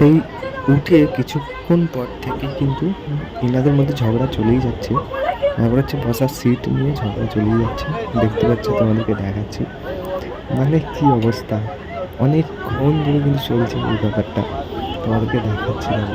সেই উঠে কিছুক্ষণ পর থেকে কিন্তু এনাদের মধ্যে ঝগড়া চলেই যাচ্ছে। তারপর হচ্ছে বসার সিট নিয়ে ঝগড়া চলেই যাচ্ছে। দেখতে পাচ্ছি তোমাদেরকে দেখাচ্ছি। মানে কি অবস্থা? অনেকক্ষণ ধরে কিন্তু চলছে এই ব্যাপারটা। তোমাদেরকে দেখাচ্ছি আমি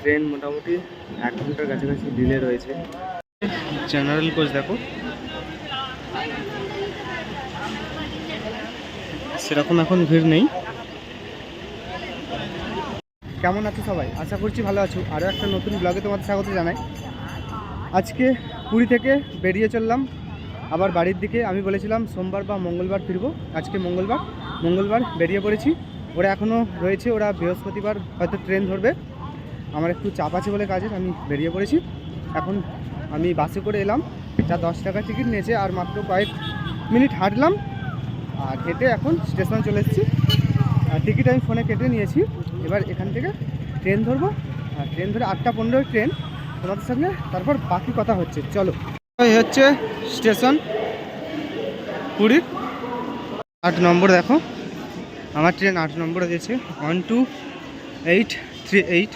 ট্রেন মোটামুটি এক ঘণ্টার কাছাকাছি ডিলে রয়েছে। জেনারেল কোচ দেখো। সেরকম এখন ভিড় নেই। কেমন আছো সবাই? আশা করছি ভালো আছো। আরও একটা নতুন ব্লগে তোমাদের স্বাগত জানাই। আজকে পুরী থেকে বেরিয়ে চললাম। আবার বাড়ির দিকে আমি বলেছিলাম সোমবার বা মঙ্গলবার ফিরবো। আজকে মঙ্গলবার। মঙ্গলবার বেরিয়ে পড়েছি। ওরা এখনও রয়েছে, ওরা বৃহস্পতিবার হয়তো ট্রেন ধরবে। আমার একটু চাপ আছে বলে কাজের, আমি বেরিয়ে পড়েছি। এখন আমি বাসে করে এলাম। যা দশ টাকা টিকিট নিয়েছে, আর মাত্র কয়েক মিনিট হাঁটলাম। আর হেঁটে এখন স্টেশন চলে এসেছি। টিকিট আমি ফোনে কেটে নিয়েছি। এবার এখান থেকে ট্রেন ধরবো। আর ট্রেন ধরে আটটা পনেরোই ট্রেন তোমাদের সঙ্গে তারপর বাকি কথা হচ্ছে। চলো। এই হচ্ছে স্টেশন পুরীর। আট নম্বর দেখো। আমার ট্রেন আট নম্বরে দিয়েছে one two eight three eight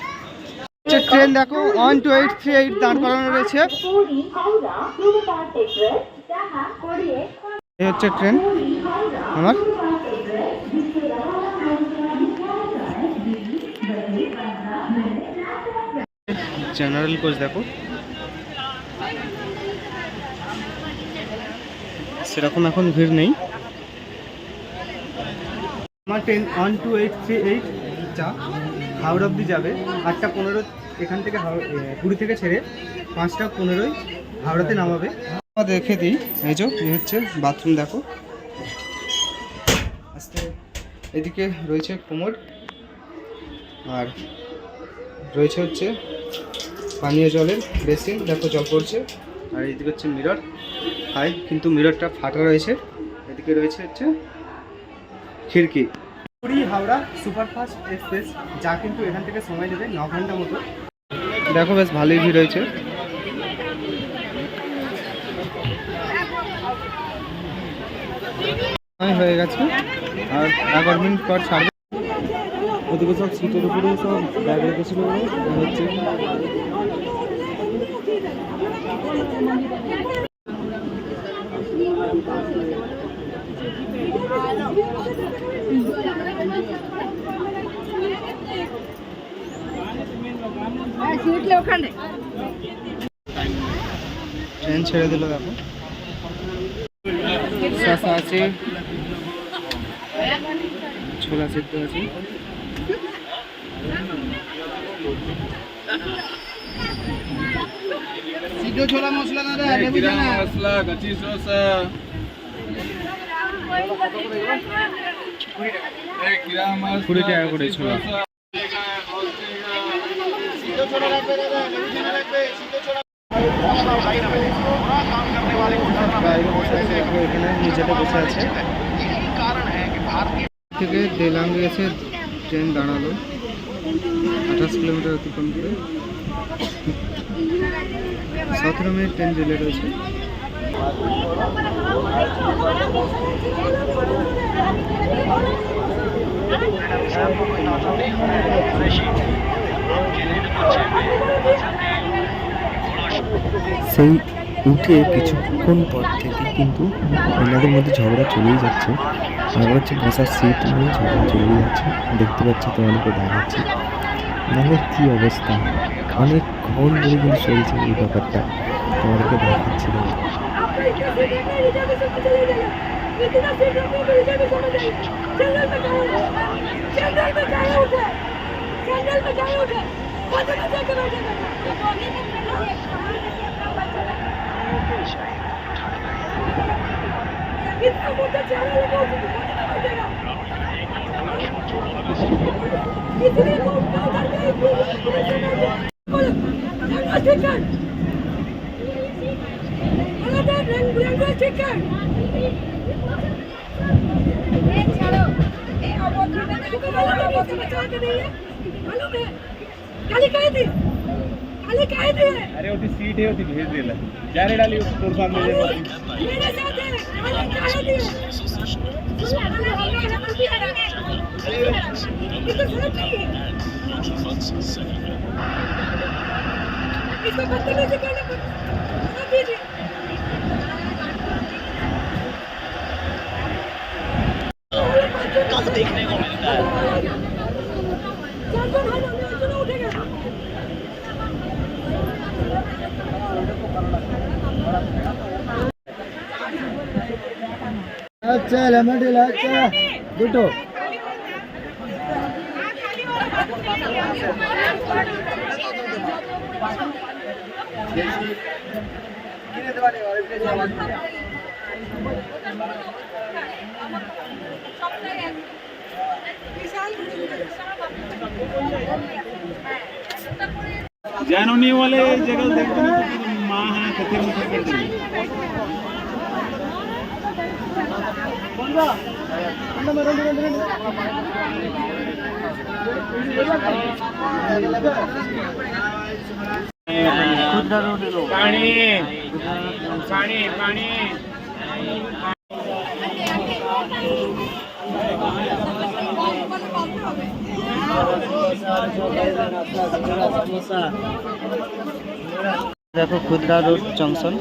train দেখো। One two eight three eight দাঁড় করানো রয়েছে। হচ্ছে ট্রেন আমার। জেনারেল কোচ দেখো। সেরকম এখন ভিড় নেই। আমার train one two eight three eight যা হাওড়া অব্দি যাবে। আটটা পনেরো এখান থেকে পুরী থেকে ছেড়ে পাঁচটা পনেরোই হাওড়াতে নামাবে। দেখে দিই। এই যে এই হচ্ছে বাথরুম দেখো। আস্তে এদিকে রয়েছে কোমর। আর রয়েছে হচ্ছে পানীয় জলের বেসিন দেখো জল পড়ছে। আর এইদিকে হচ্ছে মিরর হাই কিন্তু মিররটা ফাটা রয়েছে। এদিকে রয়েছে হচ্ছে খিড়কি। পুরী হাওড়া সুপারফাস্ট এক্সপ্রেস যা কিন্তু এখান থেকে সময় নেবে ন ঘণ্টা মতো। দেখো বেশ ভালোই ভিড় হয়েছে। সময় হয়ে গেছে। আর এগারো মিনিট পর ছাড়বে। ওদিকে সব সিটের উপরে সব ব্যাগ রেখেছিল হচ্ছে। ট্রেন ছেড়ে দিল দেখো শশা আছে ছোলা সিদ্ধ আছে। সিদ্ধ ছোলা মশলা না রে লেবু জানা মশলা কাঁচি শসা কুড়ি টাকা করে ছোলা। বসে আছে এখানে নিচেতে বসে আছে। থেকে দেলাং এসে ট্রেন দাঁড়াল। আঠাশ কিলোমিটার অতিক্রম করে সতেরো মিনিট ট্রেন ডিলে রয়েছে। সেই উঠে কিছুক্ষণ পর থেকে কিন্তু এনাদের মধ্যে ঝগড়া চলেই যাচ্ছে। আমার হচ্ছে বসার সিট নিয়ে ঝগড়া চলে যাচ্ছে দেখতে পাচ্ছি তোমাদেরকে দেখাচ্ছি মানে কী অবস্থা অনেকক্ষণ ধরে কিন্তু চলছে এই ব্যাপারটা তোমাদেরকে দেখাচ্ছি না Thank you. अरे सीट है होती भेज देला। जा डाली तोर सामने। मेरे देखने को मिलता है। আচ্ছা লেমন ডিল আচ্ছা দুটো जानोनी वाले जगह देखते हैं तो फिर माँ है कथे में कर देंगे पानी पानी पानी দেখো খুদরা রোড জংশন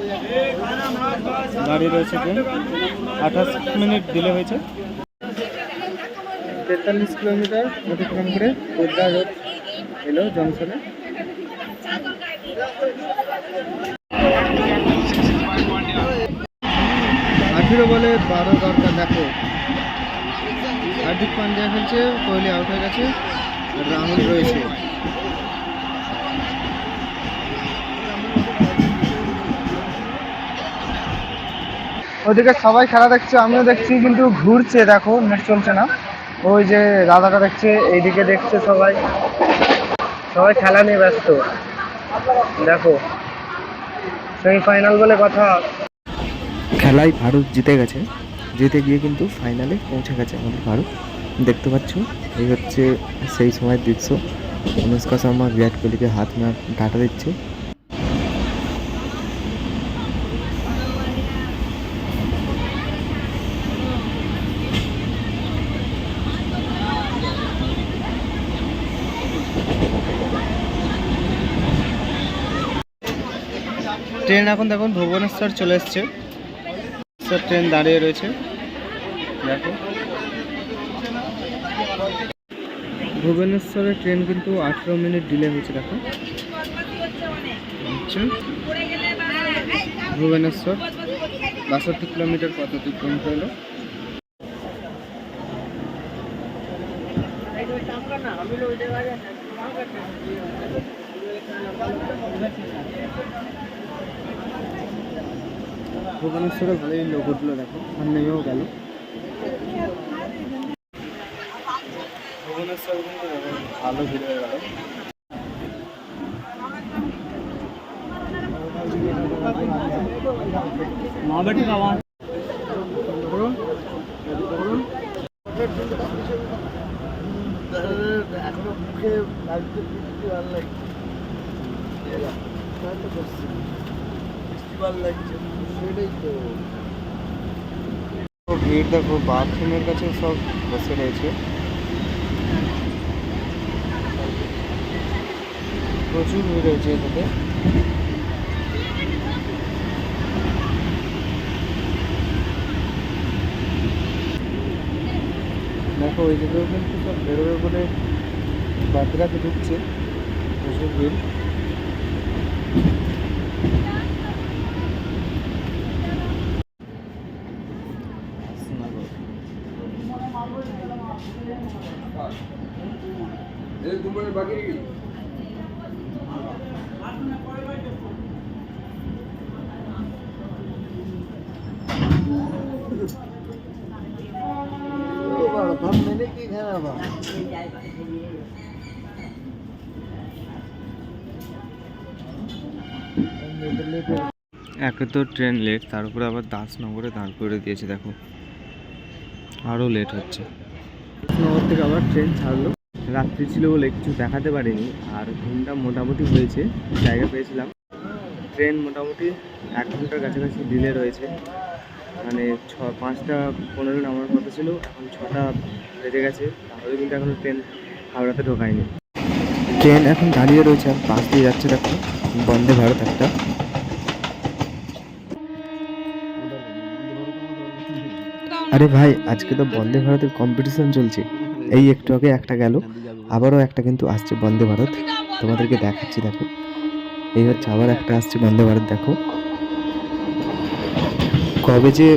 দাঁড়িয়ে রয়েছে ট্রেন আঠাশ মিনিট দিলে হয়েছে। তেতাল্লিশ কিলোমিটার অতিক্রম করে খুদরা রোড এলো জংশনে আঠেরো বলে বারো দরকার দেখো। হার্দিক পান্ডিয়া খেলছে, কোহলি আউট হয়ে গেছে, রাহুল রয়েছে। ওদিকে সবাই খেলা দেখছে, আমিও দেখছি, কিন্তু ঘুরছে, দেখো নেট চলছে না। ওই যে দাদাটা দেখছে, এইদিকে দেখছে সবাই। সবাই খেলা নিয়ে ব্যস্ত। দেখো সেমিফাইনাল বলে কথা। খেলায় ভারত জিতে গেছে। জিতে গিয়ে কিন্তু ফাইনালে পৌঁছে গেছে আমাদের ভারত। দেখতে পাচ্ছ, এই হচ্ছে সেই সময়ের দৃশ্য। অনুষ্কা শর্মা, বিরাট কোহলিকে হাত না ডাটা দিচ্ছে। ট্রেন এখন দেখুন ভুবনেশ্বর চলে এসছে। ট্রেন দাঁড়িয়ে রয়েছে। দেখো। ভুবনেশ্বরের ট্রেন কিন্তু আঠেরো মিনিট ডিলে হয়েছে, দেখো। আচ্ছা। ভুবনেশ্বর বাষট্টি কিলোমিটার কত অতিক্রম করল। ভুবনেশ্বরে ভালোই লোক উঠল দেখো আর নেমেও গেল ভুবনেশ্বর কিন্তু দেখো ভালো ভিড় হয়ে গেল এখনও মুখে লাগছে ভালো লাগছে তো ভিড় দেখো বাথরুমের কাছে সব বসে রয়েছে। প্রচুর ভিড় রয়েছে এটাতে দেখো ওই দিকেও কিন্তু সব বেরোবে বলে বাতিরাতে ঢুকছে। প্রচুর ভিড়। একে তো ট্রেন লেট তার উপরে আবার দাসনগরে দাঁড় করে দিয়েছে, দেখো। আরও লেট হচ্ছে। দাসনগর থেকে আবার ট্রেন ছাড়লো। রাত্রি ছিল বলে কিছু দেখাতে পারিনি, আর ঘুমটা মোটামুটি হয়েছে, জায়গা পেয়েছিলাম। ট্রেন মোটামুটি এক ঘণ্টার কাছাকাছি ডিলে রয়েছে। মানে ছ, পাঁচটা পনেরো নামার কথা ছিল, এখন ছটা বেজে গেছে, তাহলে কিন্তু এখনও ট্রেন হাওড়াতে ঢোকায়নি। ট্রেন এখন দাঁড়িয়ে রয়েছে আর পাশ দিয়ে যাচ্ছে দেখো, বন্দে ভারত একটা। আরে ভাই, আজকে তো বন্দে ভারতের কম্পিটিশন চলছে। এই একটু আগে একটা গেল, আবারও একটা কিন্তু আসছে বন্দে ভারত। তোমাদেরকে দেখাচ্ছি, দেখো। এই হচ্ছে আবার একটা আসছে বন্দে ভারত, দেখো। কবে যে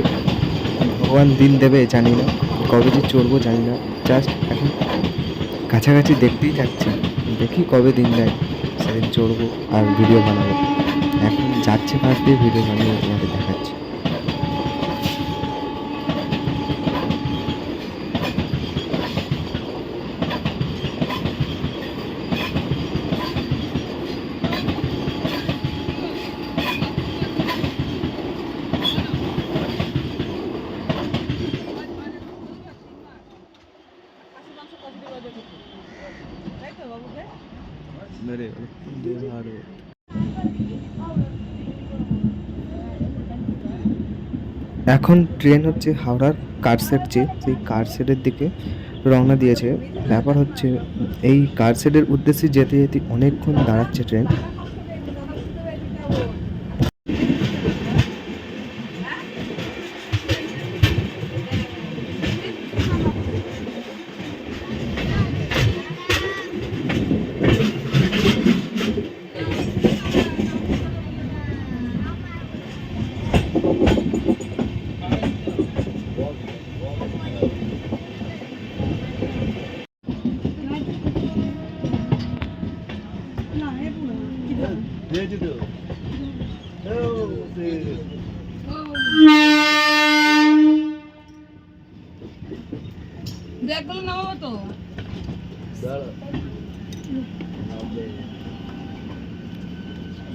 ভগবান দিন দেবে, জানি না। কবে যে চড়বো, জানি না। জাস্ট এখন কাছাকাছি দেখতেই যাচ্ছি। দেখি কবে দিন দেয়। সেদিন চড়বো আর ভিডিও বানাবো। এখন যাচ্ছে পাশ দিয়ে ভিডিও বানিয়ে তোমাদের মেরে এখন ট্রেন হচ্ছে হাওড়ার কারসেট যে, সেই কারসেটের দিকে রওনা দিয়েছে। ব্যাপার হচ্ছে, এই কারসেটের উদ্দেশ্যে যেতে যেতে অনেকক্ষণ দাঁড়াচ্ছে ট্রেন।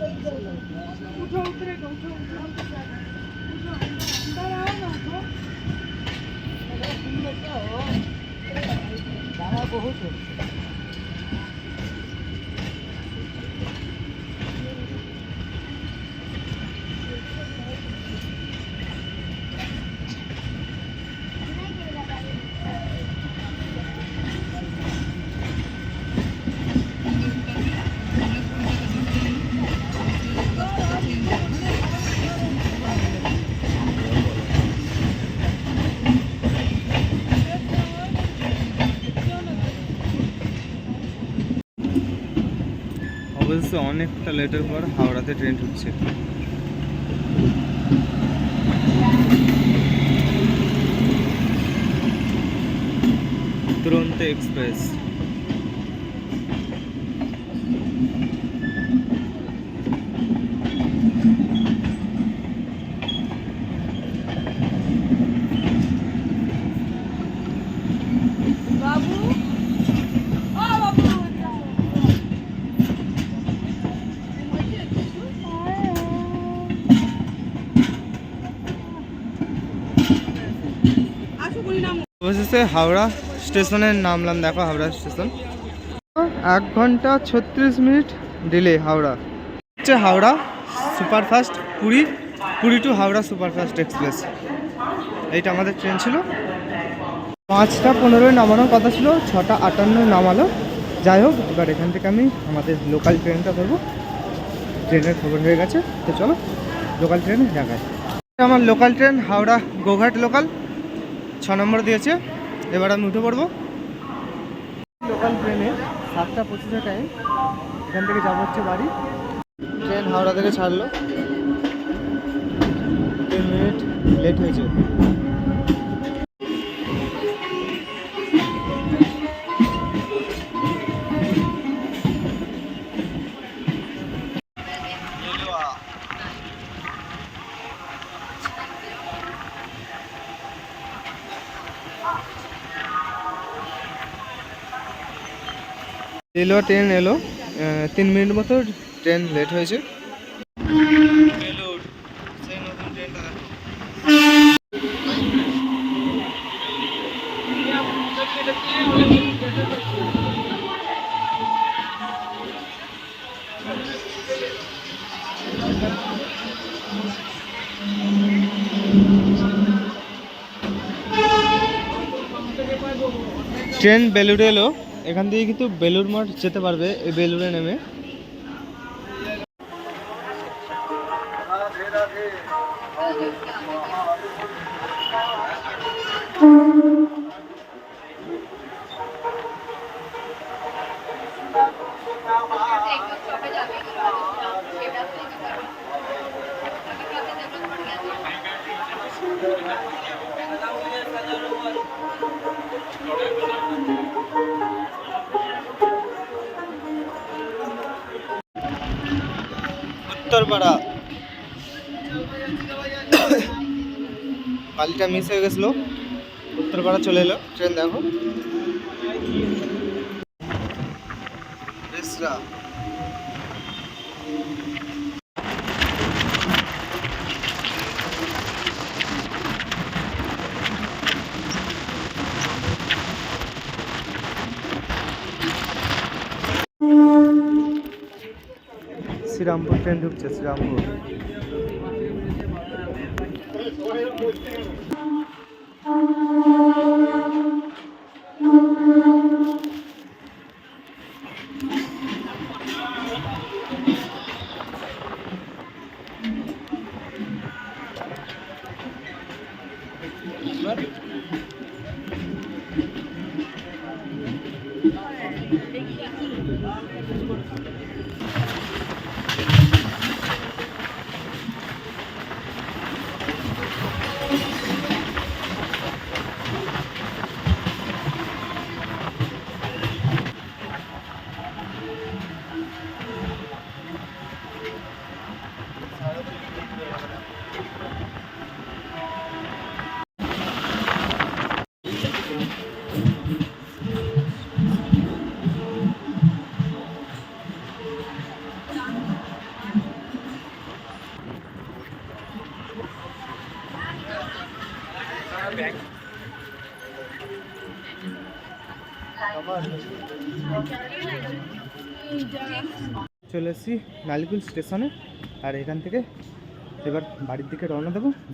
उठो उतरेगा उठो उठो हम तो क्या उठो अंदर आओ ना उठो तुम लोग क्या हो बहुत हो অবশ্য অনেকটা লেটের পর হাওড়াতে ট্রেন ঢুকছে। তুরন্ত এক্সপ্রেস বাবু ও বাবু আসো বলি না অবশেষে হাওড়া স্টেশনে নামলাম দেখো হাওড়া স্টেশন। এক ঘণ্টা ছত্রিশ মিনিট ডিলে হাওড়া। হচ্ছে Howrah superfast Puri Puri to Howrah superfast express এইটা আমাদের ট্রেন ছিল। পাঁচটা পনেরোয় নামানোর কথা ছিল, ছটা আটান্নয় নামালো। যাই হোক, এবার এখান থেকে আমি আমাদের লোকাল ট্রেনটা ধরবো। ট্রেনের খবর হয়ে গেছে, তো চলো লোকাল ট্রেনে দেখায় আমার local train Howrah Goghat local ছ নম্বর দিয়েছে। এবার আমি উঠে পড়ব। লোকাল ট্রেনে সাতটা পঁচিশে টাইম এখান থেকে যাব হচ্ছে বাড়ি। ট্রেন হাওড়া থেকে ছাড়লো। তিন মিনিট লেট হয়েছে। এলো ট্রেন এলো। তিন মিনিট মতো ট্রেন লেট হয়েছে। ট্রেন বেলুড়ে এলো। এখান দিয়ে কিন্তু বেলুর মঠ যেতে পারবে এই বেলুরে নেমে। উত্তরপাড়া পালিটা মিস হয়ে গেছিল। উত্তরপাড়া চলে এলো। ট্রেন দেখো। রেসরা। শ্রীরামপুর ট্রেন ঢুকছে শ্রীরামপুর। চলে নালিকুল স্টেশনে আর এখান থেকে এবার বাড়ির দিকে রওনা দেবো।